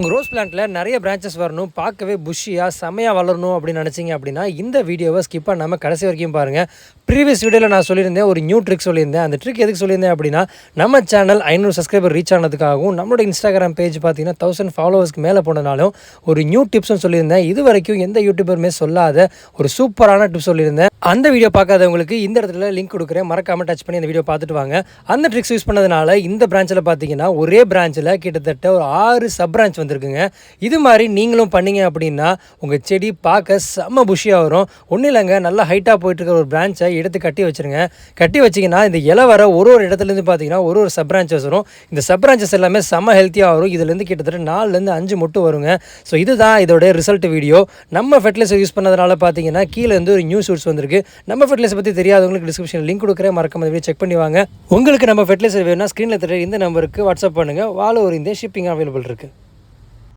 உங்கள் ரோஸ் பிளான்ட்டில் நிறைய பிரான்ச்சஸ் வரணும். பார்க்கவே புஷியாக செமையாக வளரணும் அப்படின்னு நினச்சிங்க அப்படின்னா இந்த வீடியோவை ஸ்கிப் பண்ணாமல் கடைசி வரைக்கும் பாருங்கள் ப்ரீவியஸ் வீடியோவில் நான் சொல்லியிருந்தேன் ஒரு நியூ ட்ரிக் சொல்லியிருந்தேன். அந்த ட்ரிக் எதுக்கு சொல்லியிருந்தேன் அப்படின்னா நம்ம சேனல் ஐநூறு சப்ஸ்கிரைபர் ரீச் ஆனதுக்காகவும் நம்மளோட இன்ஸ்டாகிராம் பேஜ் பார்த்தீங்கன்னா தௌசண்ட் ஃபாலோவர்ஸ்க்கு மேலே போனனாலும் ஒரு நியூ டிப்ஸும் சொல்லியிருந்தேன். இது வரைக்கும் எந்த யூடியூபருமே சொல்லாத ஒரு சூப்பரான டிப்ஸ் சொல்லியிருந்தேன். அந்த வீடியோ பார்க்காதவங்களுக்கு இந்த இடத்துல லிங்க் கொடுக்குறேன். மறக்காமல் டச் பண்ணி அந்த வீடியோ பார்த்துட்டு வாங்க. அந்த ட்ரிக்ஸ் யூஸ் பண்ணதுனால இந்த பிரான்ச்சில் பார்த்தீங்கன்னா ஒரே பிரான்ச்சில் கிட்டத்தட்ட ஒரு ஆறு சப் பிரான்ச் வந்து வந்திருக்குங்க. இது மாதிரி நீங்களும் பண்ணீங்க அப்படின்னா உங்கள் செடி பார்க்க செம்ம புஷியாக வரும். ஒன்றும் இல்லைங்க நல்லா ஹைட்டாக போயிட்டுருக்க ஒரு பிரான்ச்சை எடுத்து கட்டி வச்சிருங்க. கட்டி வச்சிங்கன்னா இந்த இலை வர ஒரு ஒரு இடத்துலேருந்து பார்த்தீங்கன்னா ஒரு ஒரு சப் பிரான்ச்சஸ் வரும். இந்த சப் பிரான்ச்சஸ் எல்லாமே செம்ம ஹெல்த்தியாக வரும். இதுலேருந்து கிட்டத்தட்ட நாலுலேருந்து அஞ்சு மொட்டு வருங்க. ஸோ இதுதான் இதோட ரிசல்ட் வீடியோ நம்ம ஃபெர்டிலைசர் யூஸ் பண்ணதுனால பார்த்தீங்கன்னா கீழே இருந்து ஒரு நியூ சூட்ஸ் வந்திருக்கு. நம்ம ஃபெர்டிலைசர் பற்றி தெரியாதவங்களுக்கு டிஸ்கிரிப்ஷன் லிங்க் கொடுக்குறேன். மறக்காம வீடியோ செக் பண்ணி வாங்க. உங்களுக்கு நம்ம ஃபெர்டிலைசர் வேணும்னா ஸ்க்ரீனில் தெரிய இந்த நம்பருக்கு வாட்ஸ்அப் பண்ணுங்கள் வாழ ஒரு இந்த ஷிப்பிங் அவைலபிள் இருக்குது